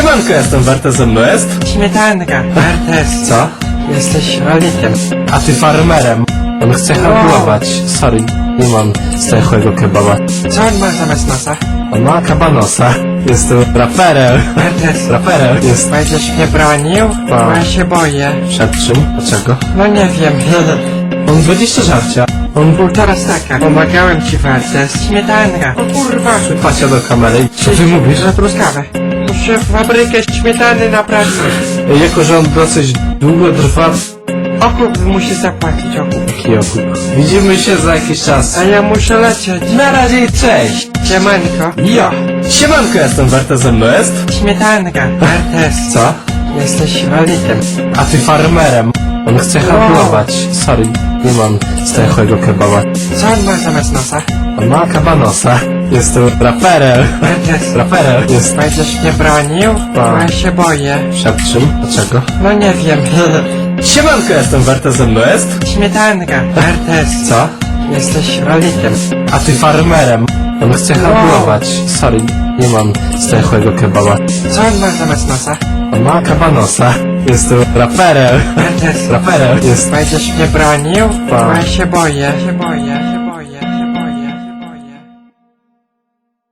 Siemanko, jestem Wertes, ze mną jest. Śmietanka, Artes, Co? jesteś rolnikiem. A ty farmerem. On chce handlować. Sorry, nie mam stęchłego kebaba. Co on ma zamiast nosa? On ma kabanosa. Jestem raperem. Artes, Raperem jest. będziesz mnie bronił? Bo ja się boję. Przed czym? Dlaczego? No nie wiem. On 20 żarcia. On był... Teraz taka, pomagałem ci w Artes. Śmietanka. O kurwa. Patrzę do kamery. Co ty mówisz? Że truskawę. Muszę fabrykę śmietany naprawić. Jako, że on dosyć długo trwa, Okup musi zapłacić okup. taki okup. Widzimy się za jakiś czas. A ja muszę lecieć. Na razie i cześć. Siemanko. Ja. Siemanko, jestem Wertes, jest. Śmietanka, Artes, Co? jesteś rolnikiem. A ty farmerem. On chce handlować. Sorry, nie mam stęchłego kebaba. Co on ma zamiast nosa? On ma kabanosa. Jestem raperem. Artes, Raperem jest. będziesz mnie bronił? Bo ja się boję. Przed czym? Dlaczego? No nie wiem. Siemanko, jestem Wertes, ze mną jest. Śmietanka, Artes, Co? jesteś rolnikiem. A ty farmerem. On chce handlować. Sorry, nie mam stęchłego kebaba. Co on ma zamiast nosa? On ma kabanosa. Jestem raperem. Artes, Raperem jest. będziesz mnie bronił? Bo ja się boję. się boję. się